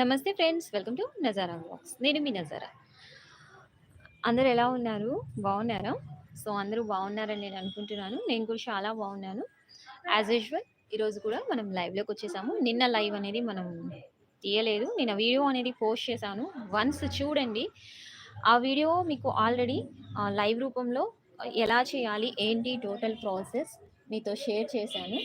Namaste friends welcome to Nazara vlogs. నేను మీ నజారా. అందరూ ఎలా ఉన్నారు? బాగున్నారా? సో అందరూ బాగున్నారని నేను అనుకుంటున్నాను. నేను కూడా చాలా బాగున్నాను. యాజ్ యూజువల్ ఈరోజు కూడా మనం లైవ్లోకి వచ్చేసాము. నిన్న లైవ్ అనేది మనం తీయలేదు. నేను వీడియో అనేది పోస్ట్ చేశాను. వన్స్ చూడండి. ఆ వీడియో మీకు ఆల్రెడీ లైవ్ రూపంలో ఎలా చేయాలి ఏంటి టోటల్ ప్రాసెస్ మీతో షేర్ చేశాను.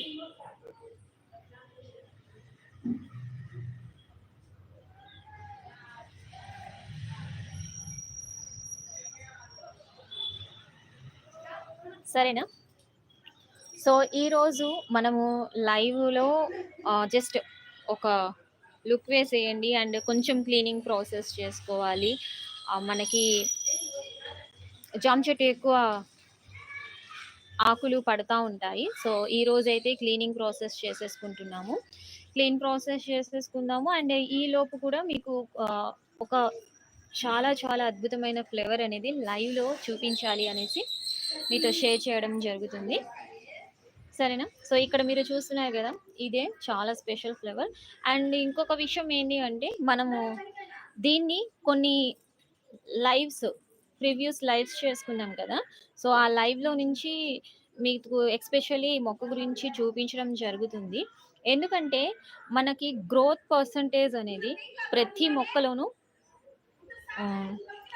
సరేనా? సో ఈరోజు మనము లైవ్లో జస్ట్ ఒక లుక్ వేసేయండి అండ్ కొంచెం క్లీనింగ్ ప్రాసెస్ చేసుకోవాలి. మనకి జామ చెట్టు ఎక్కువ ఆకులు పడతా ఉంటాయి. సో ఈ రోజైతే అయితే క్లీనింగ్ ప్రాసెస్ చేసేసుకుంటున్నాము. క్లీన్ ప్రాసెస్ చేసేసుకుందాము అండ్ ఈ లోపు కూడా మీకు ఒక చాలా చాలా అద్భుతమైన ఫ్లేవర్ అనేది లైవ్లో చూపించాలి అనేసి మీతో షేర్ చేయడం జరుగుతుంది. సరేనా? సో ఇక్కడ మీరు చూస్తున్నారు కదా ఇదే చాలా స్పెషల్ ఫ్లేవర్ అండ్ ఇంకొక విషయం ఏంటి అంటే మనము దీన్ని కొన్ని లైవ్స్ ప్రివ్యూస్ లైవ్స్ చేసుకున్నాం కదా. సో ఆ లైవ్లో నుంచి మీకు ఎక్స్పెషల్లీ మొక్క గురించి చూపించడం జరుగుతుంది. ఎందుకంటే మనకి గ్రోత్ పర్సంటేజ్ అనేది ప్రతి మొక్కలోనూ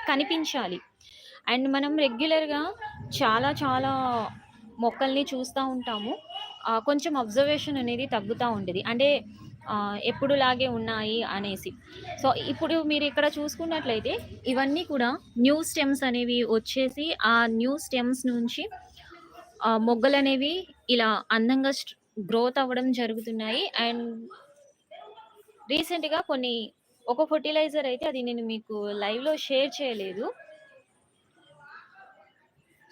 కనిపించాలి. అండ్ మనం రెగ్యులర్గా చాలా చాలా మొక్కల్ని చూస్తూ ఉంటాము. కొంచెం అబ్జర్వేషన్ అనేది తగ్గుతూ ఉండేది. అంటే ఎప్పుడులాగే ఉన్నాయి అనేసి. సో ఇప్పుడు మీరు ఇక్కడ చూసుకున్నట్లయితే ఇవన్నీ కూడా న్యూ స్టెమ్స్ అనేవి వచ్చేసి ఆ న్యూ స్టెమ్స్ నుంచి మొగ్గలు అనేవి ఇలా అందంగా గ్రోత్ అవ్వడం జరుగుతున్నాయి. అండ్ రీసెంట్గా కొన్ని ఒక ఫర్టిలైజర్ అయితే అది నేను మీకు లైవ్లో షేర్ చేయలేదు.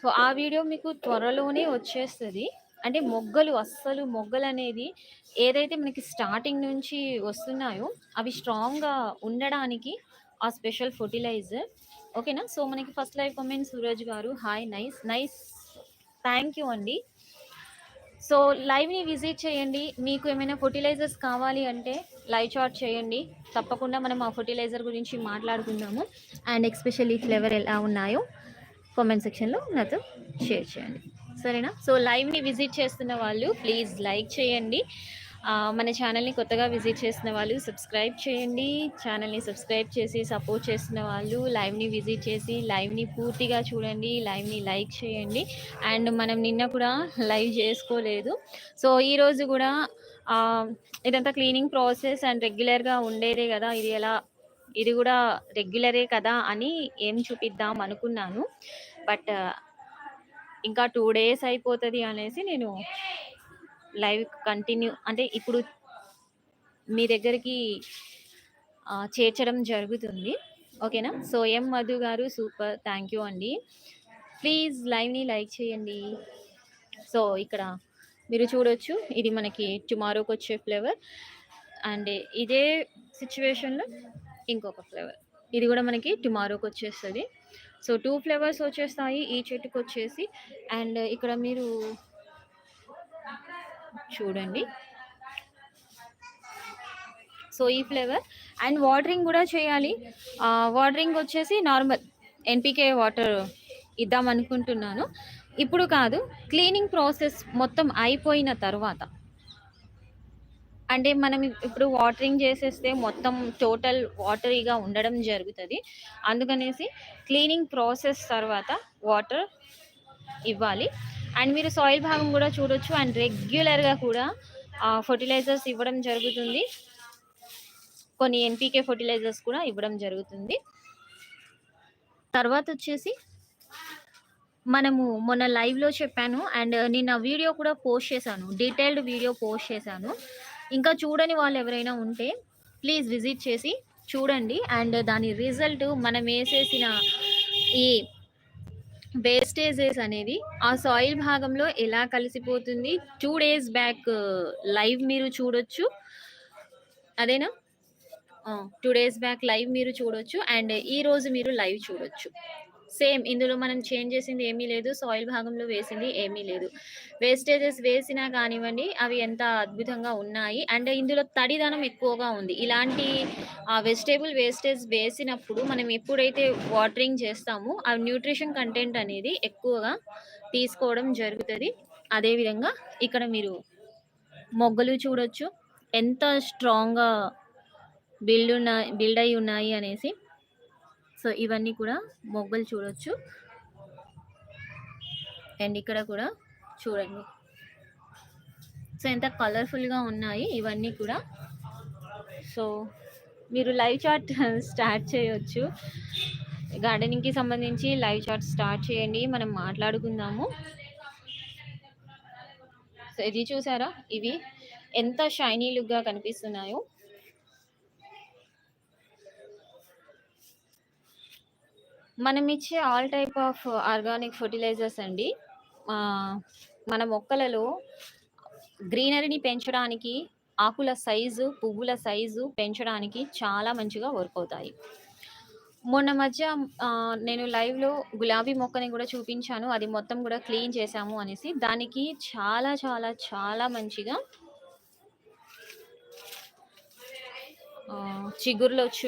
సో ఆ వీడియో మీకు త్వరలోనే వచ్చేస్తుంది. అంటే మొగ్గలు అస్సలు మొగ్గలు అనేది ఏదైతే మనకి స్టార్టింగ్ నుంచి వస్తున్నాయో అవి స్ట్రాంగ్గా ఉండడానికి ఆ స్పెషల్ ఫర్టిలైజర్. ఓకేనా? సో మనకి ఫస్ట్ లైవ్ కమెంట్ సూరజ్ గారు. Hi nice nice. Thank you అండి. సో లైవ్ని విజిట్ చేయండి. మీకు ఏమైనా ఫర్టిలైజర్స్ కావాలి అంటే లైవ్ చాట్ చేయండి. తప్పకుండా మనం ఆ ఫర్టిలైజర్ గురించి మాట్లాడుకుందాము. అండ్ ఎక్స్పెషల్లీ ఫ్లేవర్ ఎలా ఉన్నాయో. కామెంట్ సెక్షన్లో నాతో షేర్ చేయండి. సరేనా? సో లైవ్ని విజిట్ చేస్తున్న వాళ్ళు ప్లీజ్ లైక్ చేయండి. మన ఛానల్ని కొత్తగా విజిట్ చేసిన వాళ్ళు సబ్స్క్రైబ్ చేయండి. ఛానల్ని సబ్స్క్రైబ్ చేసి సపోర్ట్ చేస్తున్న వాళ్ళు లైవ్ని విజిట్ చేసి లైవ్ని పూర్తిగా చూడండి లైవ్ని లైక్ చేయండి. అండ్ మనం నిన్న కూడా లైవ్ చేసుకోలేదు. సో ఈరోజు కూడా ఇదంతా క్లీనింగ్ ప్రాసెస్ అండ్ రెగ్యులర్గా ఉండేదే కదా. ఇది ఎలా ఇది కూడా రెగ్యులరే కదా అని ఏం చూపిద్దాం అనుకున్నాను. బట్ ఇంకా టూ డేస్ అయిపోతుంది అనేసి నేను లైవ్ కంటిన్యూ అంటే ఇప్పుడు మీ దగ్గరికి చేర్చడం జరుగుతుంది. ఓకేనా? సో ఎం మధు గారు సూపర్ థ్యాంక్ యూ అండి. ప్లీజ్ లైవ్ని లైక్ చేయండి. సో ఇక్కడ మీరు చూడొచ్చు ఇది మనకి టుమారోకి వచ్చే ఫ్లేవర్. అండ్ ఇదే సిచ్యువేషన్లో ఇంకొక ఫ్లేవర్. ఇది కూడా మనకి టుమారోకి వచ్చేస్తుంది. సో టూ ఫ్లేవర్స్ వచ్చేస్తాయి ఈ చెట్టుకు వచ్చేసి. అండ్ ఇక్కడ మీరు చూడండి. సో ఈ ఫ్లేవర్. అండ్ వాటరింగ్ కూడా చేయాలి. వాటరింగ్ వచ్చేసి నార్మల్ ఎన్పికే వాటర్ ఇద్దాం అనుకుంటున్నాను ఇప్పుడు కాదు క్లీనింగ్ ప్రాసెస్ మొత్తం అయిపోయిన తర్వాత అంటే మనం ఇప్పుడు వాటరింగ్ చేసేస్తే మొత్తం టోటల్ వాటరీగా ఉండడం జరుగుతుంది. అందుకనేసి క్లీనింగ్ ప్రాసెస్ తర్వాత వాటర్ ఇవ్వాలి. అండ్ మీరు సాయిల్ భాగం కూడా చూడొచ్చు. అండ్ రెగ్యులర్గా కూడా ఫర్టిలైజర్స్ ఇవ్వడం జరుగుతుంది. కొన్ని ఎన్పికే ఫర్టిలైజర్స్ కూడా ఇవ్వడం జరుగుతుంది. తర్వాత వచ్చేసి మనము మొన్న లైవ్లో చెప్పాను. అండ్ నిన్న వీడియో కూడా పోస్ట్ చేశాను. డీటెయిల్డ్ వీడియో పోస్ట్ చేశాను. ఇంకా చూడని వాళ్ళు ఎవరైనా ఉంటే ప్లీజ్ విజిట్ చేసి చూడండి. అండ్ దాని రిజల్ట్ మనం వేసేసిన ఈ వేస్టేజెస్ అనేది ఆ సాయిల్ భాగంలో ఎలా కలిసిపోతుంది? టూ డేస్ బ్యాక్ లైవ్ మీరు చూడొచ్చు. అదేనా? టూ డేస్ బ్యాక్ లైవ్ మీరు చూడొచ్చు. అండ్ ఈ రోజు మీరు లైవ్ చూడొచ్చు. సేమ్ ఇందులో మనం చేంజ్ చేసింది ఏమీ లేదు సాయిల్ భాగంలో వేసింది ఏమీ లేదు. వేస్టేజెస్ వేసినా కానివ్వండి అవి ఎంత అద్భుతంగా ఉన్నాయి. అండ్ ఇందులో తడిదనం ఎక్కువగా ఉంది. ఇలాంటి వెజిటేబుల్ వేస్టేజ్ వేసినప్పుడు మనం ఎప్పుడైతే వాటరింగ్ చేస్తామో ఆ న్యూట్రిషన్ కంటెంట్ అనేది ఎక్కువగా తీసుకోవడం జరుగుతుంది. అదేవిధంగా ఇక్కడ మీరు మొగ్గలు చూడొచ్చు. ఎంత స్ట్రాంగ్గా బిల్డ్ ఉన్నాయి బిల్డ్ అయి ఉన్నాయి అనేసి. సో ఇవన్నీ కూడా మొగ్గలు చూడొచ్చు. అండ్ ఇక్కడ కూడా చూడండి. సో ఎంత కలర్ఫుల్గా ఉన్నాయి ఇవన్నీ కూడా. సో మీరు లైవ్ చాట్ స్టార్ట్ చేయొచ్చు. గార్డెనింగ్కి సంబంధించి లైవ్ చాట్ స్టార్ట్ చేయండి. మనం మాట్లాడుకుందాము. సో ఇది చూసారా? ఇవి ఎంత షైనీ లుక్గా కనిపిస్తున్నాయో. మనం ఇచ్చే all type of organic fertilisers అండి. మన మొక్కలలో గ్రీనరీని పెంచడానికి ఆకుల సైజు పువ్వుల సైజు పెంచడానికి చాలా మంచిగా వర్క్ అవుతాయి. మొన్న మధ్య నేను లైవ్లో గులాబీ మొక్కని కూడా చూపించాను. అది మొత్తం కూడా క్లీన్ చేశాము అనేసి. దానికి చాలా చాలా చాలా మంచిగా చిగుర్లు వచ్చి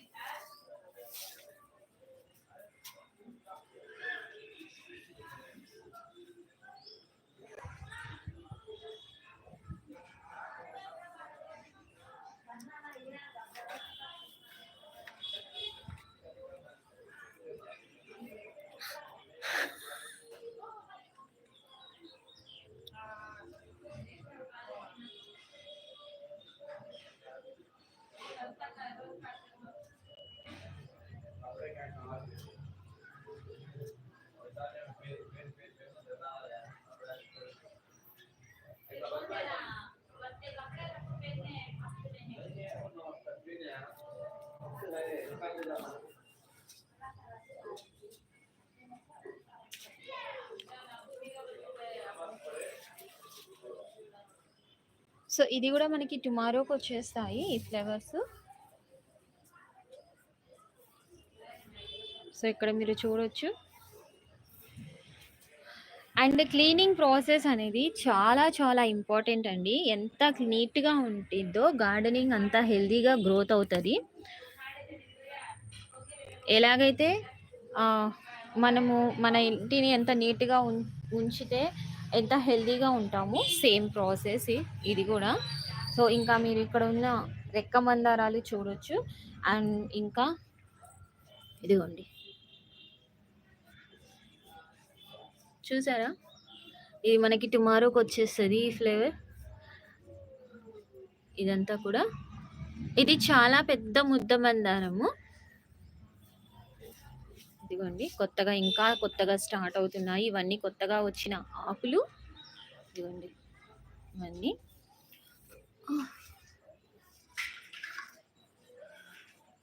సో ఇది కూడా మనకి టుమారోకి వచ్చేస్తాయి ఈ ఫ్లేవర్స్. సో ఇక్కడ మీరు చూడొచ్చు. అండ్ క్లీనింగ్ ప్రాసెస్ అనేది చాలా చాలా ఇంపార్టెంట్ అండి. ఎంత నీట్గా ఉంటుందో గార్డెనింగ్ అంత హెల్దీగా గ్రోత్ అవుతుంది. ఎలాగైతే మనము మన ఇంటిని ఎంత నీట్గా ఉం ఉంచితే ఎంత హెల్దీగా ఉంటామో సేమ్ ప్రాసెస్ ఇది కూడా. సో ఇంకా మీరు ఇక్కడ ఉన్న రెక్క మందారాలు చూడొచ్చు. అండ్ ఇంకా ఇదిగోండి. చూసారా? ఇది మనకి టుమారోకి వచ్చేస్తుంది ఈ ఫ్లేవర్. ఇదంతా కూడా. ఇది చాలా పెద్ద ముద్ద మందారము. ఇదిగోండి. కొత్తగా ఇంకా కొత్తగా స్టార్ట్ అవుతున్నాయి. ఇవన్నీ కొత్తగా వచ్చిన ఆకులు. ఇదిగోండి. ఇవన్నీ.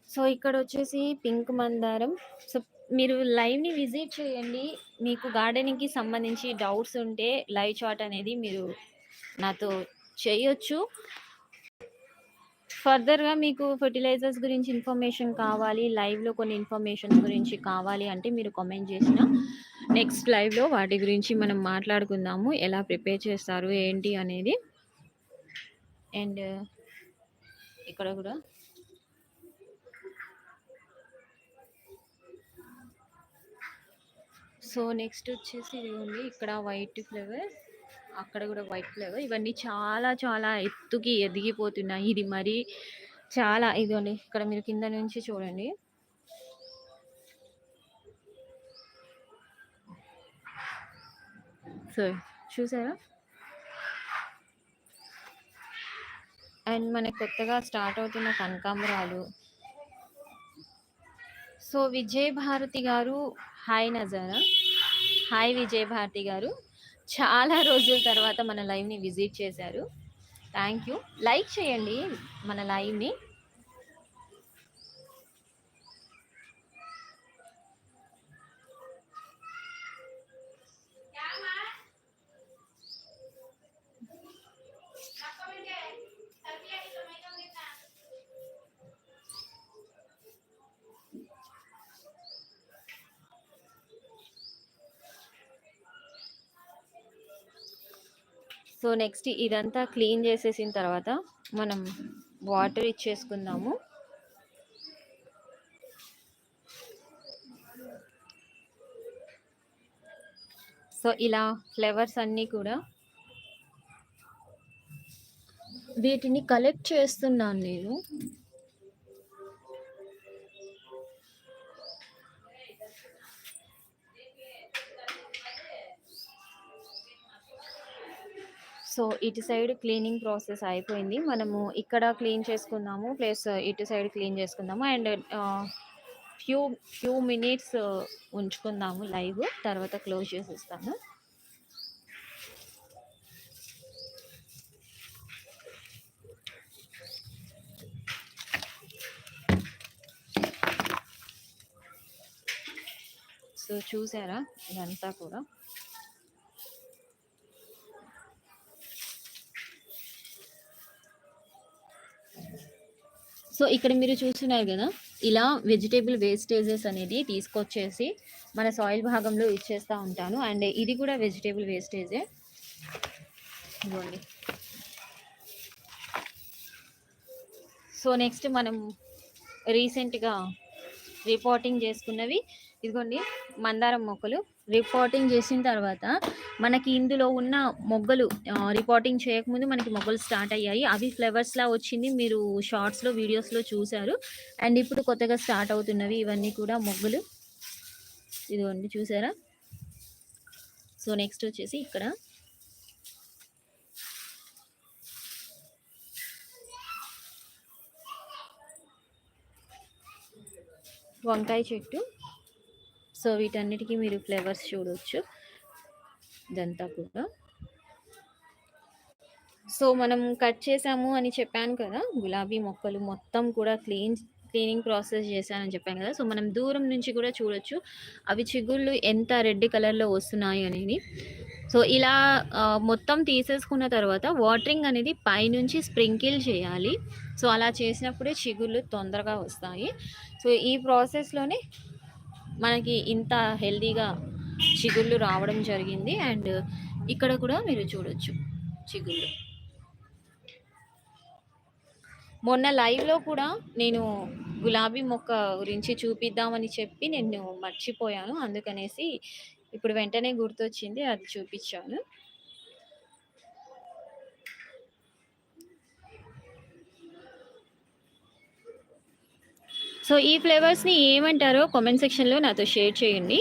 సో ఇక్కడ వచ్చేసి పింక్ మందారం. సో మీరు లైవ్ని విజిట్ చేయండి. మీకు గార్డెనింగ్కి సంబంధించి డౌట్స్ ఉంటే లైవ్ చాట్ అనేది మీరు నాతో చేయొచ్చు. ఫర్దర్గా మీకు ఫర్టిలైజర్స్ గురించి ఇన్ఫర్మేషన్ కావాలి లైవ్లో కొన్ని ఇన్ఫర్మేషన్ గురించి కావాలి అంటే మీరు కామెంట్ చేసిన నెక్స్ట్ లైవ్లో వాటి గురించి మనం మాట్లాడుకుందాము. ఎలా ప్రిపేర్ చేస్తారు ఏంటి అనేది. అండ్ ఇక్కడ కూడా. సో నెక్స్ట్ వచ్చేసి ఇదిగోండి ఇక్కడ వైట్ ఫ్లేవర్ అక్కడ కూడా వైట్ ఫ్లేవర్ ఇవన్నీ చాలా చాలా ఎత్తుకి ఎదిగిపోతున్నాయి. ఇది మరి చాలా ఇదిగోండి ఇక్కడ మీరు కింద నుంచి చూడండి. సో చూసారా? అండ్ మనకి కొత్తగా స్టార్ట్ అవుతున్న కనకాంబరాలు. సో విజయ్ భారతి గారు హాయ్ నజారా. హాయ్ విజయ్ భారతి గారు. చాలా రోజుల తర్వాత మన లైవ్ని విజిట్ చేశారు. Thank you. లైక్ చేయండి మన లైవ్ని. సో నెక్స్ట్ ఇదంతా క్లీన్ చేసేసిన తర్వాత మనం వాటర్ ఇచ్చేసుకుందాము. సో ఇలా ఫ్లేవర్స్ అన్నీ కూడా వీటిని కలెక్ట్ చేస్తున్నాను నేను. సో ఇటు సైడ్ క్లీనింగ్ ప్రాసెస్ అయిపోయింది. మనము ఇక్కడ క్లీన్ చేసుకుందాము ప్లస్ ఇటు సైడ్ క్లీన్ చేసుకుందాము. అండ్ ఫ్యూ ఫ్యూ మినిట్స్ ఉంచుకుందాము లైవ్ తర్వాత క్లోజ్ చేసేస్తాను సో చూసారా? ఇదంతా కూడా. సో ఇక్కడ మీరు చూస్తున్నారు కదా ఇలా వెజిటేబుల్ వేస్టేజెస్ అనేది తీసుకొచ్చేసి మన సాయిల్ భాగంలో ఇచ్చేస్తూ ఉంటాను. అండ్ ఇది కూడా వెజిటేబుల్ వేస్టేజే ఇదిగోండి. సో నెక్స్ట్ మనం రీసెంట్గా రిపోర్టింగ్ చేసుకున్నవి ఇదిగోండి మందారం మొక్కలు. రిపోర్టింగ్ చేసిన తర్వాత మనకి ఇందులో ఉన్న మొగ్గలు రిపోర్టింగ్ చేయకముందు మనకి మొగ్గలు స్టార్ట్ అయ్యాయి. అవి ఫ్లవర్స్లా వచ్చింది. మీరు షార్ట్స్లో వీడియోస్లో చూశారు. అండ్ ఇప్పుడు కొత్తగా స్టార్ట్ అవుతున్నవి. ఇవన్నీ కూడా మొగ్గలు. ఇదిగోండి చూసారా సో నెక్స్ట్ వచ్చేసి ఇక్కడ. వంకాయ చెట్టు. సో వీటన్నిటికీ మీరు ఫ్లేవర్స్ చూడవచ్చు ఇదంతా కూడా. సో మనం కట్ చేసాము అని చెప్పాను కదా గులాబీ మొక్కలు మొత్తం కూడా క్లీన్ క్లీనింగ్ ప్రాసెస్ చేశానని చెప్పాను కదా. సో మనం దూరం నుంచి కూడా చూడొచ్చు అవి చిగుళ్ళు ఎంత రెడ్ కలర్లో వస్తున్నాయి అనేది. సో ఇలా మొత్తం తీసేసుకున్న తర్వాత వాటరింగ్ అనేది పైనుంచి స్ప్రింకిల్ చేయాలి. సో అలా చేసినప్పుడే చిగుళ్ళు తొందరగా వస్తాయి. సో ఈ ప్రాసెస్లోనే మనకి ఇంత హెల్దీగా చిగుళ్ళు రావడం జరిగింది. అండ్ ఇక్కడ కూడా మీరు చూడొచ్చు చిగుళ్ళు. మొన్న లైవ్లో కూడా నేను గులాబీ మొక్క గురించి చూపిద్దామని చెప్పి నేను మర్చిపోయాను. అందుకనేసి ఇప్పుడు వెంటనే గుర్తొచ్చింది అది చూపించాను. సో ఈ ఫ్లేవర్స్ని ఏమంటారో కామెంట్ సెక్షన్లో నాతో షేర్ చేయండి.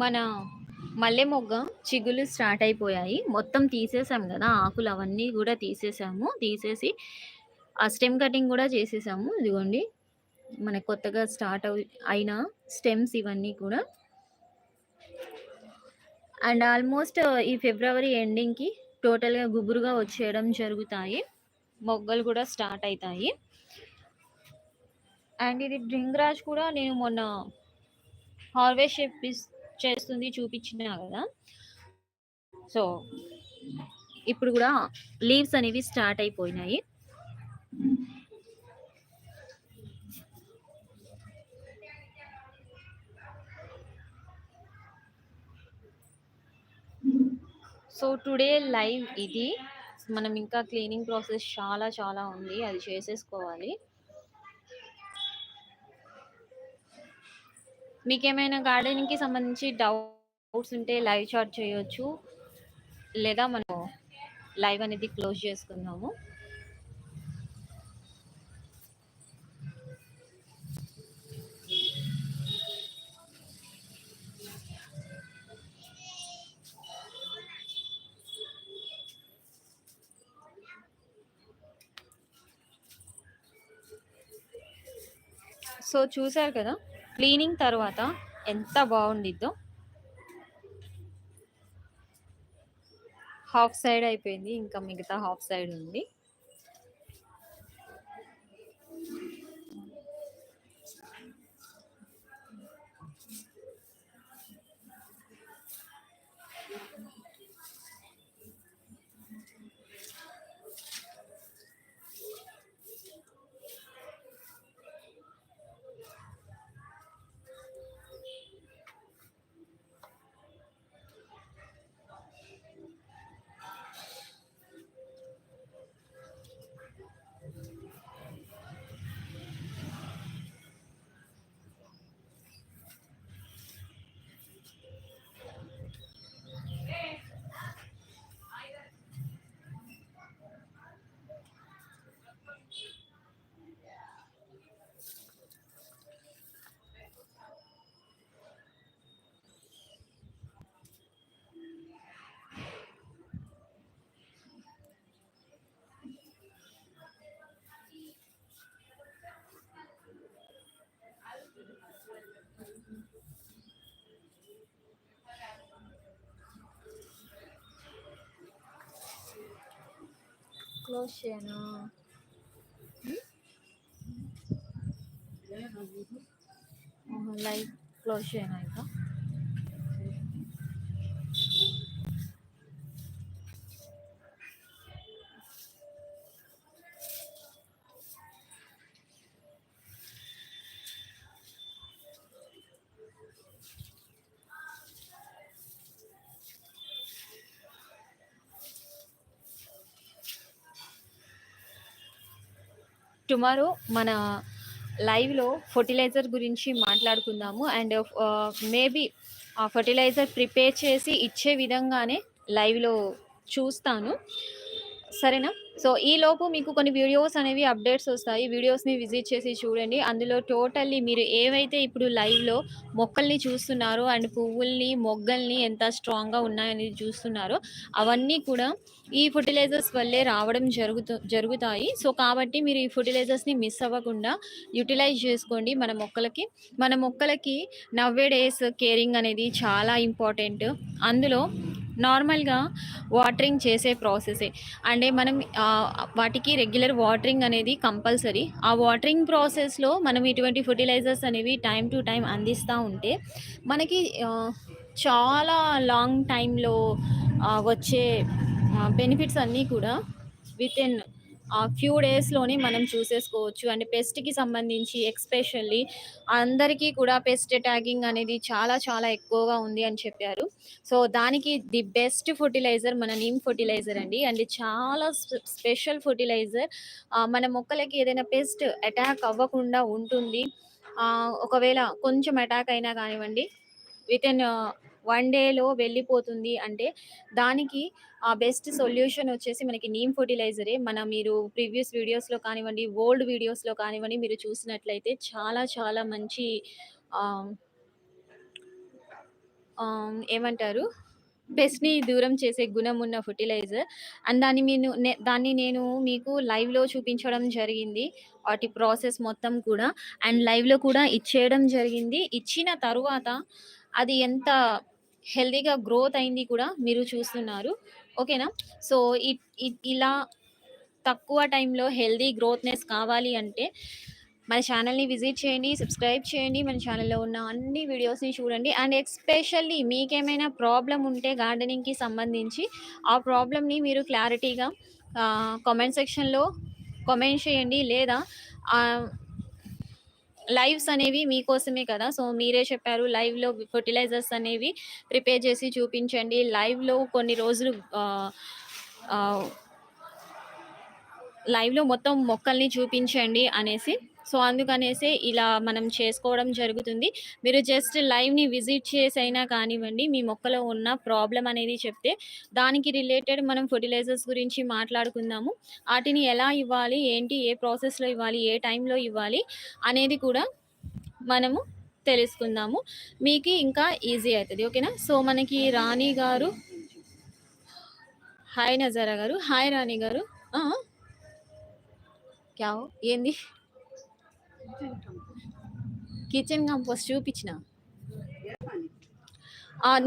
మన మల్లె మొగ్గ చిగులు స్టార్ట్ అయిపోయాయి. మొత్తం తీసేసాం కదా ఆకులు అవన్నీ కూడా తీసేసాము. తీసేసి ఆ స్టెమ్ కటింగ్ కూడా చేసేసాము. ఇదిగోండి మనకు కొత్తగా స్టార్ట్ అయిన స్టెమ్స్ ఇవన్నీ కూడా. అండ్ ఆల్మోస్ట్ ఈ ఫిబ్రవరి ఎండింగ్కి టోటల్గా గుబురుగా వచ్చేయడం జరుగుతాయి. మొగ్గలు కూడా స్టార్ట్ అవుతాయి అండ్ ఇది డ్రింగ్రాజ్ కూడా నేను మొన్న హార్వెస్ట్ చేస్తుంది చూపించినా కదా. సో ఇప్పుడు కూడా లీవ్స్ అనేవి స్టార్ట్ అయిపోయినాయి. సో టుడే లైవ్ ఇది. మనం ఇంకా క్లీనింగ్ ప్రాసెస్ చాలా చాలా ఉంది. అది చేసేసుకోవాలి. మీకేమైనా ఏమైనా గార్డెనింగ్కి సంబంధించి డౌట్స్ ఉంటే లైవ్ చాట్ చేయొచ్చు. లేదా మనం లైవ్ అనేది క్లోజ్ చేసుకుందాము. సో చూసారు కదా? క్లీనింగ్ తర్వాత ఎంత బాగుండిద్దో. హాఫ్ సైడ్ అయిపోయింది ఇంకా మిగతా హాఫ్ సైడ్ ఉంది. క్లోజ్ చేయనా లైవ్ క్లోజ్ చేయనా ఇంకా టుమారో మన లైవ్లో ఫర్టిలైజర్ గురించి మాట్లాడుకుందాము. అండ్ uh, మేబీ ఆ ఫర్టిలైజర్ ప్రిపేర్ చేసి ఇచ్చే విధంగానే లైవ్లో చూస్తాను. సరేనా? సో ఈ లోపు మీకు కొన్ని వీడియోస్ అనేవి అప్డేట్స్ వస్తాయి. వీడియోస్ని విజిట్ చేసి చూడండి. అందులో టోటల్లీ మీరు ఏవైతే ఇప్పుడు లైవ్లో మొక్కల్ని చూస్తున్నారో అండ్ పువ్వుల్ని మొగ్గల్ని ఎంత స్ట్రాంగ్గా ఉన్నాయనేది చూస్తున్నారో అవన్నీ కూడా ఈ ఫర్టిలైజర్స్ వల్లే రావడం జరుగుతూ జరుగుతాయి. సో కాబట్టి మీరు ఈ ఫర్టిలైజర్స్ని మిస్ అవ్వకుండా యూటిలైజ్ చేసుకోండి మన మొక్కలకి. మన మొక్కలకి నవ్వే డేస్ కేరింగ్ అనేది చాలా ఇంపార్టెంట్. అందులో నార్మల్గా వాటరింగ్ చేసే ప్రాసెసే. అంటే మనం వాటికి రెగ్యులర్ వాటరింగ్ అనేది కంపల్సరీ. ఆ వాటరింగ్ ప్రాసెస్లో మనం ఇటువంటి ఫర్టిలైజర్స్ అనేవి టైం టు టైం అందిస్తూ ఉంటే మనకి చాలా లాంగ్ టైంలో వచ్చే బెనిఫిట్స్ అన్నీ కూడా విత్ ఇన్ ఫ్యూ డేస్లోనే మనం చూసేసుకోవచ్చు. అండ్ పెస్ట్కి సంబంధించి ఎక్స్పెషల్లీ అందరికీ కూడా పెస్ట్ అటాకింగ్ అనేది చాలా చాలా ఎక్కువగా ఉంది అని చెప్పారు. సో దానికి ది బెస్ట్ ఫర్టిలైజర్ మన నీమ్ ఫర్టిలైజర్ అండి. అండ్ చాలా స్పెషల్ ఫర్టిలైజర్ మన మొక్కలకి ఏదైనా పెస్ట్ అటాక్ అవ్వకుండా ఉంటుంది. ఒకవేళ కొంచెం అటాక్ అయినా కానివ్వండి విత్ ఇన్ వన్ డేలో వెళ్ళిపోతుంది అంటే దానికి ఆ బెస్ట్ సొల్యూషన్ వచ్చేసి మనకి నీమ్ ఫర్టిలైజరే. మన మీరు ప్రీవియస్ వీడియోస్లో కానివ్వండి ఓల్డ్ వీడియోస్లో కానివ్వండి మీరు చూసినట్లయితే చాలా చాలా మంచి ఏమంటారు? పెస్ట్ని దూరం చేసే గుణం ఉన్న ఫర్టిలైజర్. అండ్ దాన్ని నేను దాన్ని నేను మీకు లైవ్లో చూపించడం జరిగింది. వాటి ప్రాసెస్ మొత్తం కూడా. అండ్ లైవ్లో కూడా ఇచ్చేయడం జరిగింది. ఇచ్చిన తరువాత అది ఎంత హెల్దీగా గ్రోత్ అయింది కూడా మీరు చూస్తున్నారు. ఓకేనా? సో ఇ- ఇలా తక్కువ టైంలో హెల్దీ గ్రోత్నెస్ కావాలి అంటే మన ఛానల్ని విజిట్ చేయండి సబ్స్క్రైబ్ చేయండి మన ఛానల్లో ఉన్న అన్ని వీడియోస్ని చూడండి. అండ్ ఎక్స్పెషల్లీ మీకేమైనా ప్రాబ్లం ఉంటే గార్డెనింగ్కి సంబంధించి ఆ ప్రాబ్లమ్ని మీరు క్లారిటీగా కామెంట్ సెక్షన్లో కామెంట్ చేయండి లేదా లైవ్స్ అనేవి మీకోసమే కదా? సో మీరే చెప్పారు లైవ్లో ఫర్టిలైజర్స్ అనేవి ప్రిపేర్ చేసి చూపించండి. లైవ్లో కొన్ని రోజులు లైవ్లో లైవ్లో మొత్తం మొక్కల్ని చూపించండి అనేసి సో అందుకనేసి ఇలా మనం చేసుకోవడం జరుగుతుంది. మీరు జస్ట్ లైవ్ని విజిట్ చేసి అయినా కానివ్వండి మీ మొక్కలో ఉన్న ప్రాబ్లం అనేది చెప్తే దానికి రిలేటెడ్ మనం ఫర్టిలైజర్స్ గురించి మాట్లాడుకుందాము. వాటిని ఎలా ఇవ్వాలి ఏంటి ఏ ప్రాసెస్లో ఇవ్వాలి ఏ టైంలో ఇవ్వాలి అనేది కూడా మనము తెలుసుకుందాము. మీకు ఇంకా ఈజీ అవుతుంది ఓకేనా? సో మనకి రాణి గారు హాయ్ నజారా గారు హాయ్ రాణి గారు. క్యా ఏంది? Kitchen compost. చూపించిన.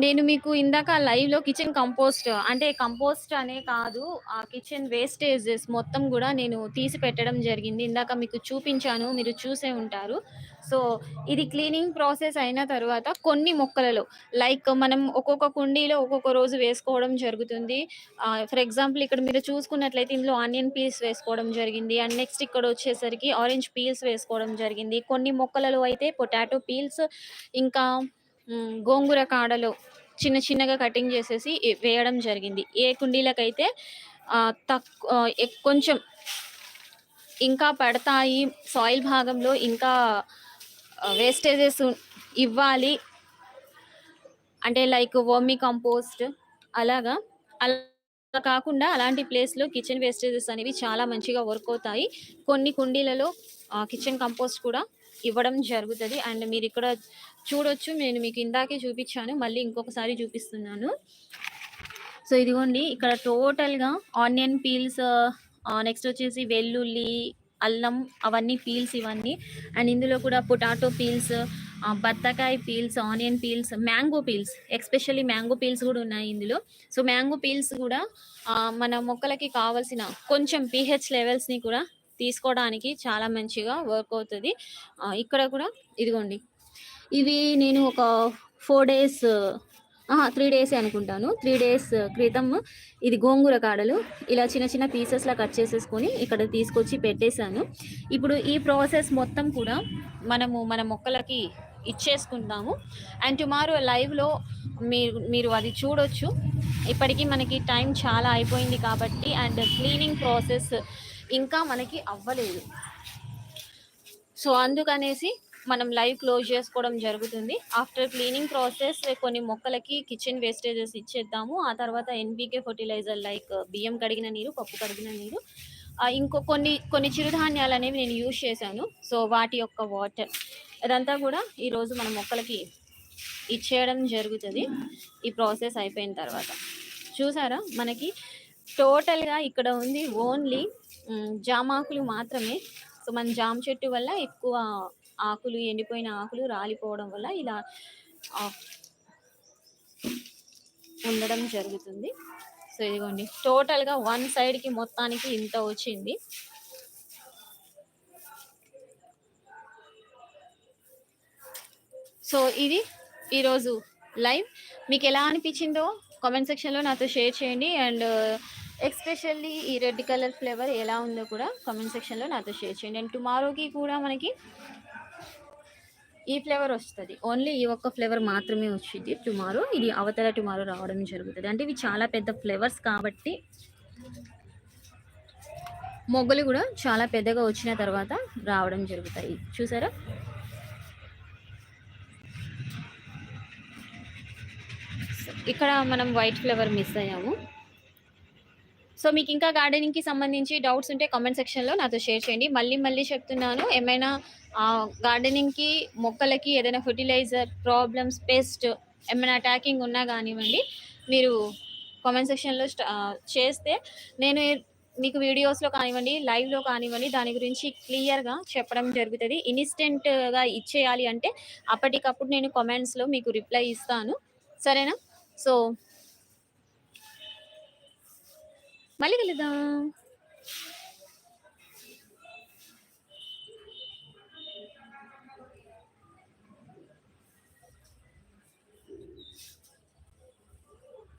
నేను మీకు ఇందాక లైవ్లో కిచెన్ కంపోస్ట్ అంటే కంపోస్ట్ అనే కాదు ఆ కిచెన్ వేస్టేజెస్ మొత్తం కూడా నేను తీసి పెట్టడం జరిగింది. ఇందాక మీకు చూపించాను మీరు చూసే ఉంటారు. సో ఇది క్లీనింగ్ ప్రాసెస్ అయిన తర్వాత కొన్ని మొక్కలలో లైక్ మనం ఒక్కొక్క కుండీలో ఒక్కొక్క రోజు వేసుకోవడం జరుగుతుంది. ఫర్ ఎగ్జాంపుల్ ఇక్కడ మీరు చూసుకున్నట్లయితే ఇందులో ఆనియన్ పీల్స్ వేసుకోవడం జరిగింది. అండ్ నెక్స్ట్ ఇక్కడ వచ్చేసరికి ఆరెంజ్ పీల్స్ వేసుకోవడం జరిగింది. కొన్ని మొక్కలలో అయితే పొటాటో పీల్స్ ఇంకా గోంగూర కాడలు చిన్న చిన్నగా కటింగ్ చేసేసి వేయడం జరిగింది. ఏ కుండీలకైతే తక్కువ కొంచెం ఇంకా పడతాయి సాయిల్ భాగంలో ఇంకా వేస్టేజెస్ ఇవ్వాలి. అంటే లైక్ వర్మి కంపోస్ట్ అలాగా. అలా కాకుండా అలాంటి ప్లేస్లో కిచెన్ వేస్టేజెస్ అనేవి చాలా మంచిగా వర్క్ అవుతాయి. కొన్ని కుండీలలో కిచెన్ కంపోస్ట్ కూడా ఇవ్వడం జరుగుతుంది. అండ్ మీరు ఇక్కడ చూడొచ్చు. నేను మీకు ఇందాకే చూపించాను. మళ్ళీ ఇంకొకసారి చూపిస్తున్నాను. సో ఇదిగోండి. ఇక్కడ టోటల్గా ఆనియన్ పీల్స్ నెక్స్ట్ వచ్చేసి వెల్లుల్లి అల్లం అవన్నీ పీల్స్ ఇవన్నీ అండ్ ఇందులో కూడా potato peels బత్తాకాయ peels onion peels mango peels especially mango peels కూడా ఉన్నాయి ఇందులో. సో మ్యాంగో పీల్స్ కూడా మన మొక్కలకి కావాల్సిన కొంచెం పిహెచ్ లెవెల్స్ని కూడా తీసుకోవడానికి చాలా మంచిగా వర్క్ అవుతుంది. ఇక్కడ కూడా ఇదిగోండి. ఇవి నేను ఒక ఫోర్ డేస్ త్రీ డేస్ అనుకుంటాను. త్రీ డేస్ క్రితం ఇది గోంగూర కాడలు ఇలా చిన్న చిన్న పీసెస్లా కట్ చేసేసుకొని ఇక్కడ తీసుకొచ్చి పెట్టేశాను. ఇప్పుడు ఈ ప్రాసెస్ మొత్తం కూడా మనము మన మొక్కలకి ఇచ్చేసుకుందాము. అండ్ టుమారో లైవ్లో మీరు మీరు అది చూడొచ్చు. ఇప్పటికీ మనకి టైం చాలా అయిపోయింది కాబట్టి అండ్ క్లీనింగ్ ప్రాసెస్ ఇంకా మనకి అవ్వలేదు. సో అందుకనేసి మనం లైవ్ క్లోజ్ చేసుకోవడం జరుగుతుంది. ఆఫ్టర్ క్లీనింగ్ ప్రాసెస్ కొన్ని మొక్కలకి కిచెన్ వేస్టేజెస్ ఇచ్చేద్దాము. ఆ తర్వాత ఎన్బీకే ఫర్టిలైజర్ లైక్ బియ్యం కడిగిన నీరు పప్పు కడిగిన నీరు. ఇంకో కొన్ని కొన్ని చిరుధాన్యాలు అనేవి నేను యూజ్ చేశాను. సో వాటి యొక్క వాటర్. అదంతా కూడా ఈరోజు మన మొక్కలకి ఇచ్చేయడం జరుగుతుంది. ఈ ప్రాసెస్ అయిపోయిన తర్వాత. చూసారా? మనకి టోటల్గా ఇక్కడ ఉంది ఓన్లీ జామాకులు మాత్రమే. సో మన జామ చెట్టు వల్ల ఎక్కువ ఆకులు ఎండిపోయిన ఆకులు రాలిపోవడం వల్ల ఇలా ఉండడం జరుగుతుంది. సో ఇదిగోండి. టోటల్గా వన్ సైడ్కి మొత్తానికి ఇంత వచ్చింది. సో ఇది ఈరోజు లైవ్. మీకు ఎలా అనిపించిందో కామెంట్ సెక్షన్లో నాతో షేర్ చేయండి. అండ్ ఎక్స్పెషల్లీ ఈ రెడ్ కలర్ ఫ్లేవర్ ఎలా ఉందో కూడా కామెంట్ సెక్షన్లో నాతో షేర్ చేయండి. అండ్ టుమారోకి కూడా మనకి ఈ ఫ్లేవర్ వస్తుంది. ఓన్లీ ఈ ఒక్క ఫ్లేవర్ మాత్రమే వచ్చింది. టుమారో ఇది అవతల టుమారో రావడం జరుగుతుంది. అంటే ఇవి చాలా పెద్ద ఫ్లేవర్స్ కాబట్టి మొగ్గలు కూడా చాలా పెద్దగా వచ్చిన తర్వాత రావడం జరుగుతాయి. చూసారా? ఇక్కడ మనం వైట్ ఫ్లేవర్ మిస్ అయ్యాము. సో మీకు ఇంకా గార్డెనింగ్కి సంబంధించి డౌట్స్ ఉంటే కామెంట్ సెక్షన్లో నాతో షేర్ చేయండి. మళ్ళీ మళ్ళీ చెప్తున్నాను ఏమైనా గార్డెనింగ్కి మొక్కలకి ఏదైనా ఫర్టిలైజర్ ప్రాబ్లమ్స్ పెస్ట్ ఏమైనా అటాకింగ్ ఉన్నా కానివ్వండి మీరు కామెంట్ సెక్షన్లో చేస్తే నేను మీకు వీడియోస్లో కానివ్వండి లైవ్లో కానివ్వండి దాని గురించి క్లియర్గా చెప్పడం జరుగుతుంది. ఇన్స్టెంట్గా ఇచ్చేయాలి అంటే అప్పటికప్పుడు నేను కామెంట్స్లో మీకు రిప్లై ఇస్తాను. సరేనా? సో మళ్ళీ కలుద్దాం.